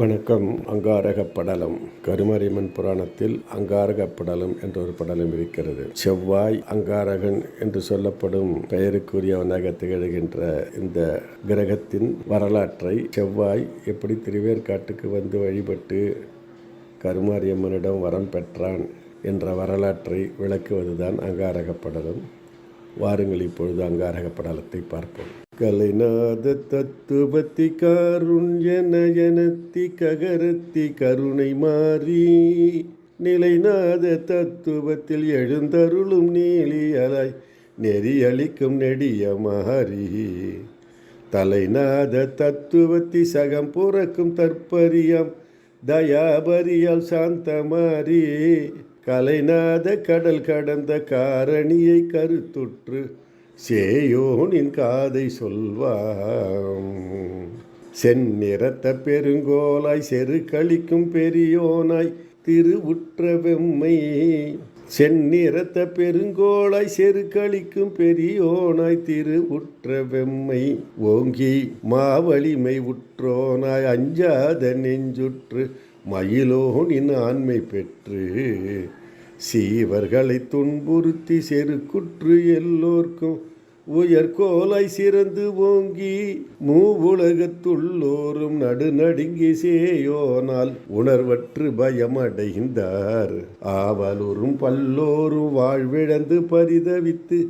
வணக்கம். அங்காரக படலம் கருமரிமன் புராணத்தில் அங்காரக படலம் என்ற ஒரு படலம் இருக்கிறது. செவ்வாய் அங்காரகன் என்று சொல்லப்படும் பெயருக்குரியவனாக திகழ்கின்ற இந்த கிரகத்தின் வரலாற்றை செவ்வாய் எப்படி திருவேற்காட்டுக்கு வந்து வழிபட்டு கருமாரியம்மனிடம் வரம் பெற்றான் என்ற வரலாற்றை விளக்குவதுதான் அங்காரக படலம் வாருங்கள் இப்பொழுது அங்காரக படலத்தை பார்ப்போம். கலைநாத தத்துவத்தி காருண்யனயனத்தி ககரத்தி கருணை மாறி நிலைநாத தத்துவத்தில் எழுந்தருளும் நீலியலாய் நெறியளிக்கும் நெடிய மாறி தலைநாத தத்துவத்தி சகம் புறக்கும் தற்பரியம் தயாபரியால் சாந்தமாரி கலைநாத கடல் கடந்த காரணியை கருத்துற்று சேயோனின் காதை சொல்வாம். செந்நிறத்த பெருங்கோலாய் செருக்களிக்கும் பெரியோனாய் திருவுற்ற வெம்மை. செந்நிறத்த பெருங்கோளாய் செருக்களிக்கும் பெரியோனாய் பெரியோனாய் திருவுற்ற வெம்மை. ஓங்கி மாவலிமை உற்றோனாய் அஞ்சாத நெஞ்சுற்று மயிலோனின் ஆண்மை பெற்று. சீவர்களை துன்புறுத்தி செருக்குற்று எல்லோர்க்கும் உயர்கோலை சிறந்து ஓங்கி மூவுலகத்துள்ளோரும் நடுநடுங்கி சேயோனால் உணர்வற்று பயமடைந்தார். ஆவலூரும் பல்லோரும் வாழ்விழந்து பரிதவித்து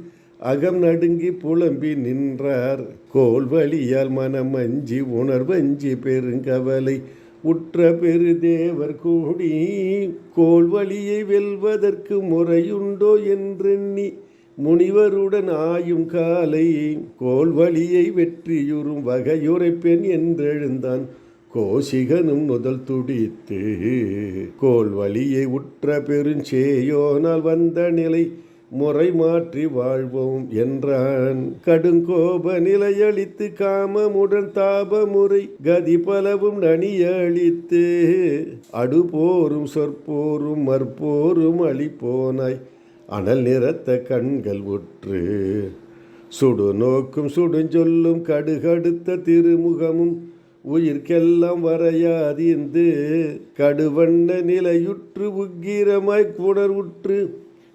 அகம் நடுங்கி புலம்பி நின்றார். கோல்வழியால் மனம் அஞ்சி உணர்வஞ்சி பெருங்கவலை உற்ற பெருதேவர் கூடி கோல்வழியை வெல்வதற்கு முறையுண்டோ என்றெண்ணி முனிவருடன் ஆயும் காலை கோல்வழியை வெற்றியுறும் வகையுரைப்பெண் என்றெழுந்தான். கோசிகனும் முதல் துடித்து கோல்வழியை உற்ற பெருஞ்சேயோனால் வந்த நிலை முறை மாற்றி வாழ்வோம் என்றான். கடுங்கோப நிலையளித்து காமமுடன் தாபமுறை கதி பலவும் நனியளித்து அடுபோரும் சொற்போரும் மற்போரும் அழிப்போனாய். அனல் நிறத்த கண்கள் உற்று சுடு நோக்கும் சுடுஞ்சொல்லும் கடுகடுத்த திருமுகமும் உயிர்க்கெல்லாம் வரையாதிந்து கடுவண்ண நிலையுற்று உக்கிரமாய் குணர்வுற்று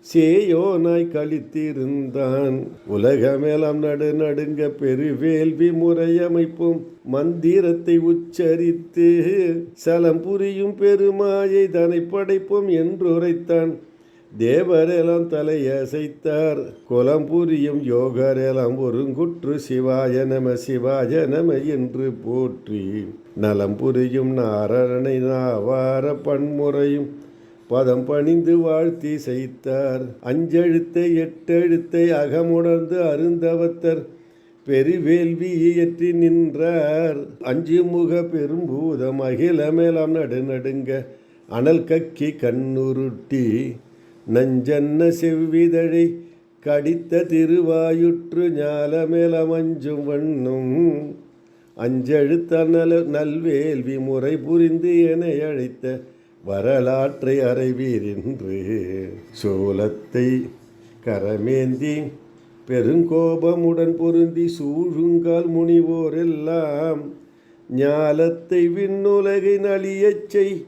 சேயோனாய் கழித்திருந்தான் உலகமேலாம் நடு நடுங்க பெருவேள்வி முறையமைப்பும் மந்திரத்தை உச்சரித்து சலம் புரியும் பெருமாயை தனை படைப்போம் என்றுரைத்தான். தேவரெல்லாம் தலையசைத்தார். குலம் புரியும் யோகரெல்லாம் ஒருங்குற்று சிவாய நம சிவாய நம என்று போற்றி. நலம் புரியும் நாரணனை நாவார பன்முறையும் பதம் பணிந்து வாழ்த்தி செய்தார். அஞ்செழுத்தை எட்டெழுத்தை அகமுணர்ந்து அருந்தவத்தர் பெருவேள்வி இயற்றி நின்றார். அஞ்சு முக பெரும்பூதம் அகிலமேலாம் நடுநடுங்க அனல் கக்கி கண்ணுருட்டி. நஞ்சன்ன செவ்விதழை கடித்த திருவாயுற்று ஞாலமேலமஞ்சும் வண்ணும். அஞ்செழுத்த நல நல்வேள்வி முறை புரிந்து என அழைத்த வரலாற்றை அறைவீரென்று. சோலத்தை கரமேந்தி பெருங்கோபமுடன் பொருந்தி சூழுங்கால் முனிவோரெல்லாம் ஞாலத்தை விண்ணுலகை நலியச் செய்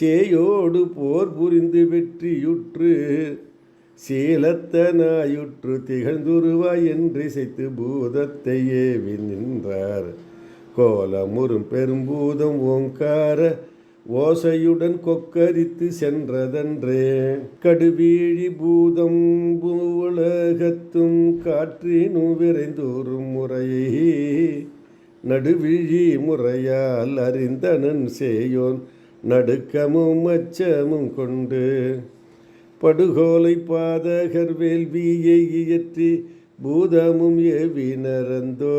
சேயோடு போர் புரிந்து வெற்றியுற்று சீலத்தனாயுற்று திகழ்ந்துருவாய் என்று இசைத்து பூதத்தை ஏவி நின்றார். கோலமுறும் பெரும்பூதம் ஓங்கார ஓசையுடன் கொக்கரித்து சென்றதன்றே. கடுவீழி பூதம் பூவுலகத்தும் காற்றினும் விரைந்தோறும் முறையை. நடுவிழி முறையால் அறிந்தனன் சேயோன் நடுக்கமும் அச்சமும் கொண்டு படுகோலை பாதகர் வேள்வியை இயற்றி பூதமும் ஏவி ஏவினரந்தோ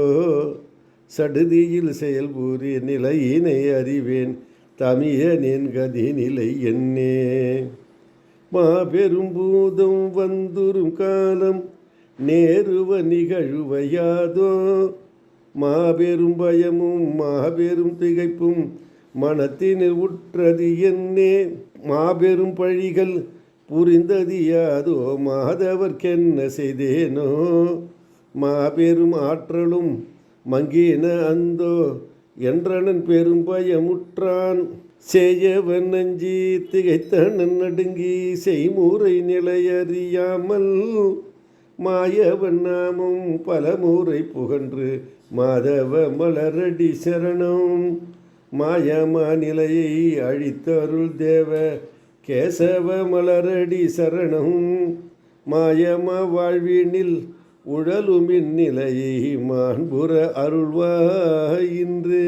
சடுதியில் செயல்பூரிய நிலையினை அறிவேன் தமியனின் கதி நிலை என்னே. மாபெரும் பூதம் வந்துரும் காலம் நேருவ நிகழ்வையாதோ. மாபெரும் பயமும் மாபெரும் திகைப்பும் மனத்தினில் உற்றது என்னே? மாபெரும் பழிகள் புரிந்தது யாதோ? மாதவர்க்கென்ன செய்தேனோ? மாபெரும் ஆற்றலும் மங்கின அந்தோ? என்றனன் பெரும் பயமுற்றான். செய்யவன் நஞ்சி திகைத்தனன் நடுங்கி செய்முறை நிலையறியாமல் மாயவன் நாமம் பலமுறை புகன்று மாதவ மலரடி சரணம். மாயமா நிலையை அழித்தருள் தேவ கேசவ மலரடி சரணம். மாயமா வாழ்வினில் உழலுமின் நிலையை மாண்புற அருள்வாயின்று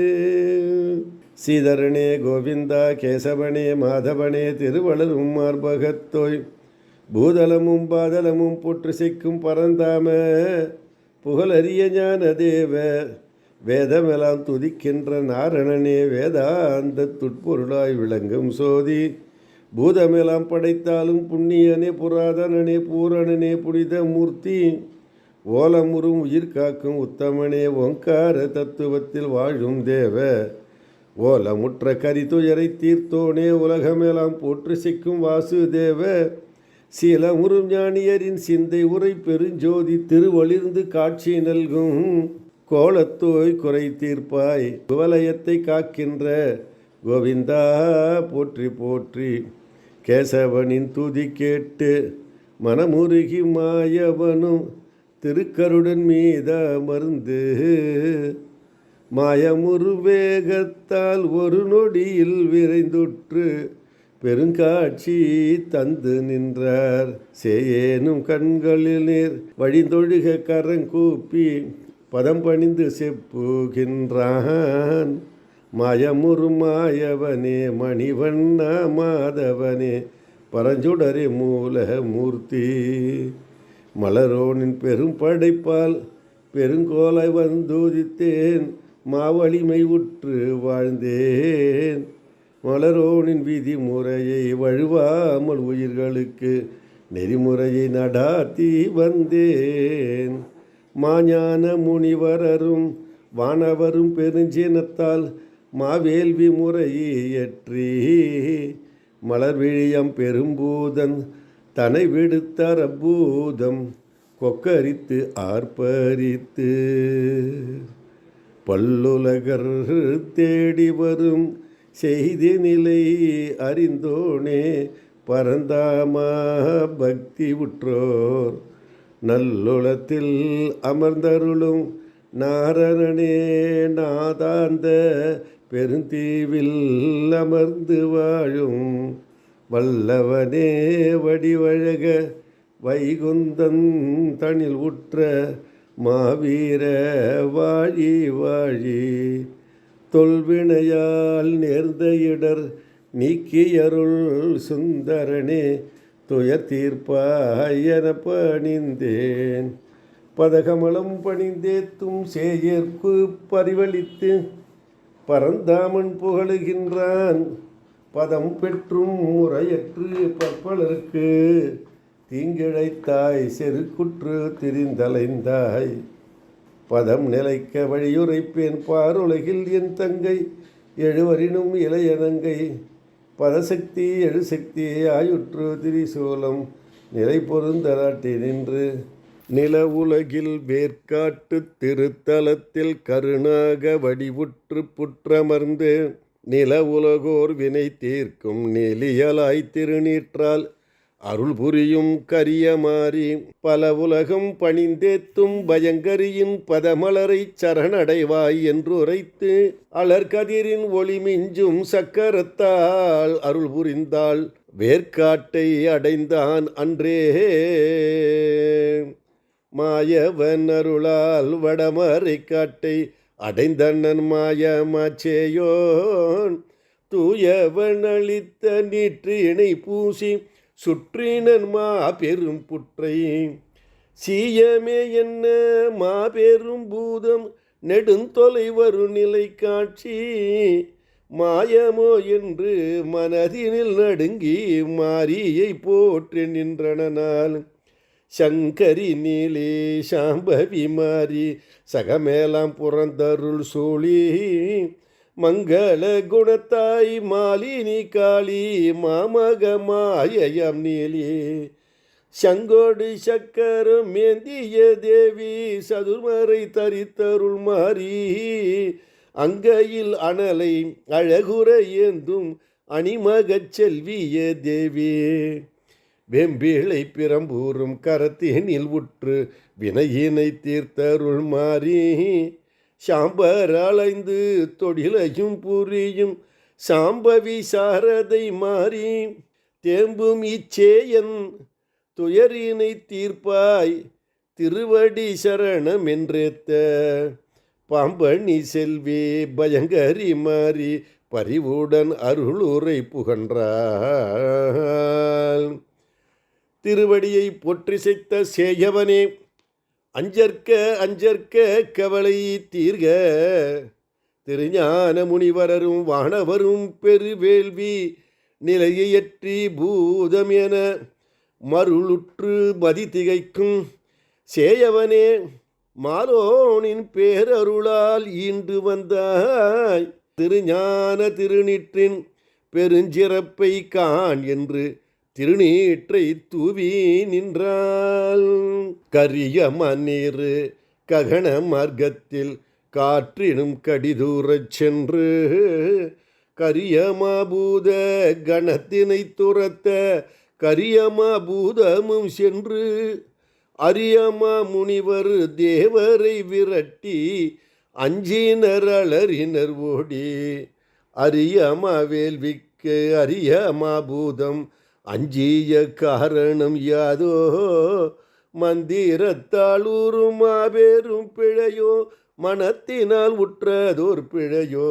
சீதரனே கோவிந்தா கேசவனே மாதவனே திருவளரும் மார்பகத்தோய் பூதலமும் பாதலமும் புற்று சிக்கும் பரந்தாம புகழறிய ஞான தேவ வேதமெல்லாம் துதிக்கின்ற நாரணனே வேதாந்த துட்பொருளாய் விளங்கும் சோதி. பூதமெல்லாம் படைத்தாலும் புண்ணியனே புராதனனே பூரணனே புனித மூர்த்தி. ஓலமுறும் உயிர் காக்கும் உத்தமனே ஓங்கார தத்துவத்தில் வாழும் தேவ. ஓலமுற்ற கரித்துயரை தீர்த்தோனே உலகமெல்லாம் போற்று சிக்கும் வாசுதேவ. சில முறும் ஞானியரின் சிந்தை உரை பெருஞ்சோதி திருவளிர்ந்து காட்சி நல்கும். கோலத்தோய் குறை தீர்ப்பாய் குவலயத்தை காக்கின்ற கோவிந்தா போற்றி போற்றி கேசவனின் துதி கேட்டு மனமுருகி மாயவனும் திருக்கருடன் மீத மருந்து மாயமுரு வேகத்தால் ஒரு நொடியில் விரைந்துற்று பெருங்காட்சி தந்து நின்றார். சேயேனும் கண்களில் நீர் வழிந்தொழுக கரங்கூப்பி பதம் பணிந்து செப்புகின்றான். மாயமுரு மாயவனே மணிவண்ண மாதவனே பரஞ்சுடரே மூல மூர்த்தி. மலரோனின் பெரும் படைப்பால் பெருங்கோலை வந்துதித்தேன் மாவலிமை உற்று வாழ்ந்தேன். மலரோனின் விதிமுறையை வழுவாமல் உயிர்களுக்கு நெறிமுறையை நடாத்தி வந்தேன். மாஞான முனிவரரும் வானவரும் பெருஞ்சினத்தால் மாவேல்வி முறையற்றி மலர்விழியம் பெரும்பூதன் தனை விடுத்தார் அப்பூதம் கொக்கரித்து ஆர்ப்பரித்து. பல்லுலகர் தேடி வரும் செய்தி நிலை அறிந்தோனே பரந்தாமா பக்தி உற்றோர் நல்லுளத்தில் அமர்ந்தருளும் நாரணனே நாதாந்த பெருந்தீவில் அமர்ந்து வாழும் வல்லவனே வடிவழக வைகுந்தன் தனில் உற்ற மாவீர வாழி வாழி. தொல்வினையால் நேர்ந்த இடர் நீக்கியருள் சுந்தரனே துயர் தீர்ப்பாயன பணிந்தேன். பதகமலம் பணிந்தேத்தும் சேயர்க்கு பரிவளித்து பரந்தாமன் புகழுகின்றான். பதம் பெற்றும் முறையற்று பற்பலருக்கு தீங்கிழைத்தாய் செருக்குற்று திரிந்தலைந்தாய். பதம் நிலைக்க வழியுரைப்பேன் பாருலகில் என் தங்கை எழுவரினும் இளையனங்கை பதசக்தி எழுசக்தி ஆயுற்று திரிசூலம் நிலை பொருந்தராட்டி நின்று. நில உலகில் வேர்க்காட்டு திருத்தலத்தில் கருணாக வடிவுற்று புற்றமர்ந்து நில உலகோர் வினை தீர்க்கும் நெலியலாய் திருநீற்றால் அருள் புரியும் கரிய மாறி பல உலகம் பணிந்தேத்தும் பயங்கரியின் பதமலரை சரணடைவாய் என்று உரைத்து அலர்கதிரின் ஒளி மிஞ்சும் சக்கரத்தால் அருள் புரிந்தாள் வேர்க்காட்டை அடைந்தான் அன்றே. மாயவன் அருளால் வடமறை காட்டை அடைந்தண்ணன் மாயமாச்சேயோன். தூயவன் அளித்த நீற்று இணை பூசி சுற்றினன் மா பெரும் புற்றை. சீயமே என்ன மாபெரும் பூதம்? நெடுந்தொலை வரு நிலை காட்சி. மாயமோ என்று மனதினில் நடுங்கி மாரியை போற்றி நின்றனால் சங்கரி நீலே சாம்பவி மாறி சகமேலாம் புறந்தருள் சூழி. மங்கள குணத்தாய் மாலினி காளி மாமக மாயயம் நீலி. சங்கோடு சக்கரம் மேந்திய தேவி சதுர்மறை தரித்தருள் மாறி. அங்கையில் அனலை அழகுற ஏந்தும் அணிமகச் செல்விய தேவி. வெம்பிளை பிரம்பூரும் கரத்தினில் உற்று வினையினை தீர்த்தருள் மாறி. சாம்பர் அலைந்து தொழிலையும் புரியும். சாம்பவி சாரதை மாறி தேம்பும் இச்சேயன் துயரினை தீர்ப்பாய் திருவடி சரணம் என்றேத்த. பாம்பணி செல்வி பயங்கரி மாறி பரிவுடன் அருளுரை புகன்றாள். திருவடியை பொற்றிசைத்த சேயவனே அஞ்சற்க அஞ்சற்க கவலை தீர்க. திருஞான முனிவரரும் வானவரும் பெருவேள்வி நிலையற்றி பூதம் என மருளுற்று மதி திகைக்கும் சேயவனே மாலோனின் பேரருளால் ஈண்டு வந்தாய். திருஞான திருநிற்றின் பெருஞ்சிறப்பை காண் என்று திருநீற்றை தூவி நின்றாள். கரிய மண்ணீர் ககன மார்க்கத்தில் காற்றினும் கடிதூரச் சென்று கரியமாபூத கணத்தினை துரத்த கரியமாபூதமும் சென்று அரியமா முனிவர் தேவரை விரட்டி அஞ்சினர் அலறினர் ஓடி. அரியமா வேள்விக்கு அரியமா பூதம் அஞ்சிய காரணம் யாதோ? மந்திரத்தால் ஊறும் மாபெரும் பிழையோ? மனத்தினால் உற்றதோர் பிழையோ?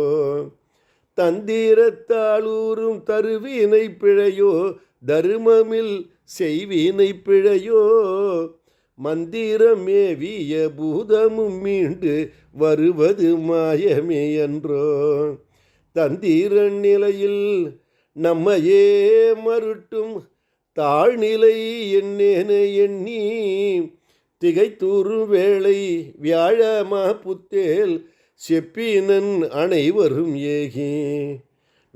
தந்திரத்தால் ஊறும் தருவினை பிழையோ? தருமமில் செய்வினை பிழையோ? மந்திரமேவிய பூதமும் மீண்டு வருவது மாயமே என்றோ? தந்திர நிலையில் நம்மையே மருட்டும் தாழ்நிலை என்னேன எண்ணி திகைத்தூறு வேளை வியாழமா புத்தேல் செப்பினன் அனைவரும் ஏகி.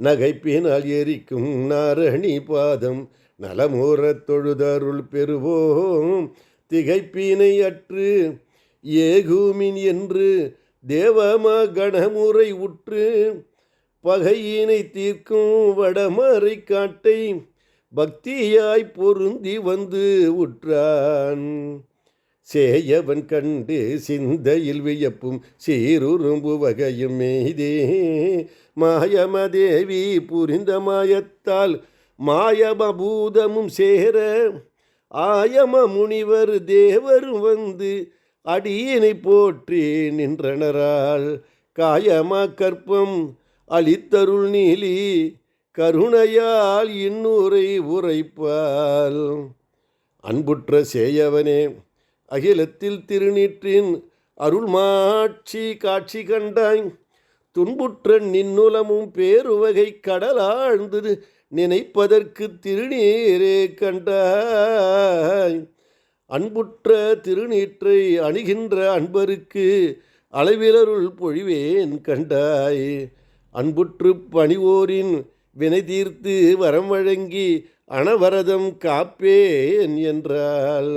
நகைப்பினால் எரிக்கும் நாரணி பாதம் நலமோரத் தொழுதருள் பெறுவோம். திகைப்பினை அற்று ஏகுமின் என்று தேவமா கணமுறை உற்று பகையினை தீர்க்கும் வடமறை காட்டை பக்தியாய் பொருந்தி வந்து உற்றான். சேயவன் கண்டு சிந்தையில் வியப்பும் சீருரும்பு வகையும் மெய்தே. மாயமதேவி புரிந்த மாயத்தால் மாயமபூதமும் சேர. ஆயம முனிவர் தேவரும் வந்து அடியினை போற்றி நின்றனரால். காயமா கற்பம் அளித்தருள் நீலி கருணையால் இன்னுரை உரைப்பால். அன்புற்ற சேயவனே அகிலத்தில் திருநீற்றின் அருள்மாட்சி காட்சி கண்டாய். துன்புற்ற நின்னுலமும் பேருவகை கடலாழ்ந்து நினைப்பதற்கு திருநீரே கண்டாய். அன்புற்ற திருநீற்றை அணுகின்ற அன்பருக்கு அளவிலருள் பொழிவேன் கண்டாய். அன்புற்று பணிவோரின் வினை தீர்த்து வரம் வழங்கி அனவரதம் காப்பேன் என்றால்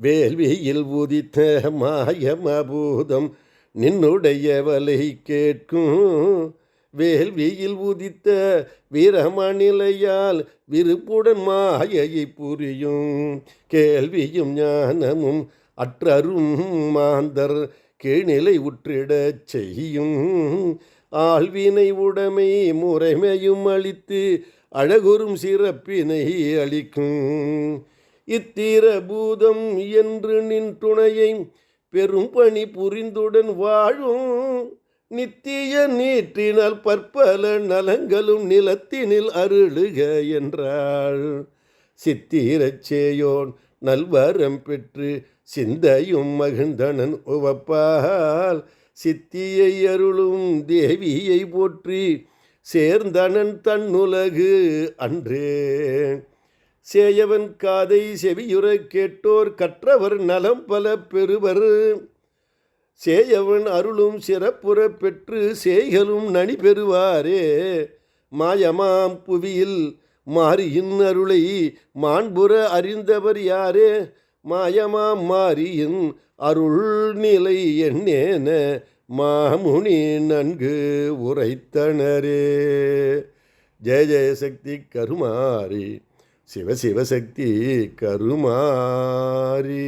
வேள்வியில் உதித்த மாயமபூதம் நின்னுடைய வலை கேட்கும். வேள்வியில் உதித்த வீரமணிலையால் விருப்புடன் மாயையை புரியும். கேள்வியும் ஞானமும் அற்றரும் மாந்தர் கீழ்நிலை உற்றிடச் செய்யும். ஆழ்வினை உடைமை முறைமையும் அளித்து அழகுறும் சிறப்பினை அளிக்கும். இத்தீர பூதம் என்று நின் துணையை பெரும் பணி புரிந்துடன் வாழும். நித்திய நீற்றினால் பற்பல நலங்களும் நிலத்தினில் அருளுக என்றாள். சித்திரச்சேயோன் நல்வரம் பெற்று சிந்தையும் மகிழ்ந்தனன் உவப்பால். சித்தியை அருளும் தேவியை போற்றி சேர்ந்தனன் தன்னுலகு அன்றே. சேயவன் காதை செவியுற கேட்டோர் கற்றவர் நலம் பல பெறுவர். சேயவன் அருளும் சிறப்புற பெற்று சேய்களும் நனி பெறுவாரே. மாயமாம் புவியில் மாரியின் அருளை மாண்புற அறிந்தவர் யாரே? மாயமாம் மாரியின் அருள் நிலை என்னேன மாமுனி நன்கு உரைத்தனரே. ஜெய ஜெயசக்தி கருமாரி சிவ சிவசக்தி கருமாரி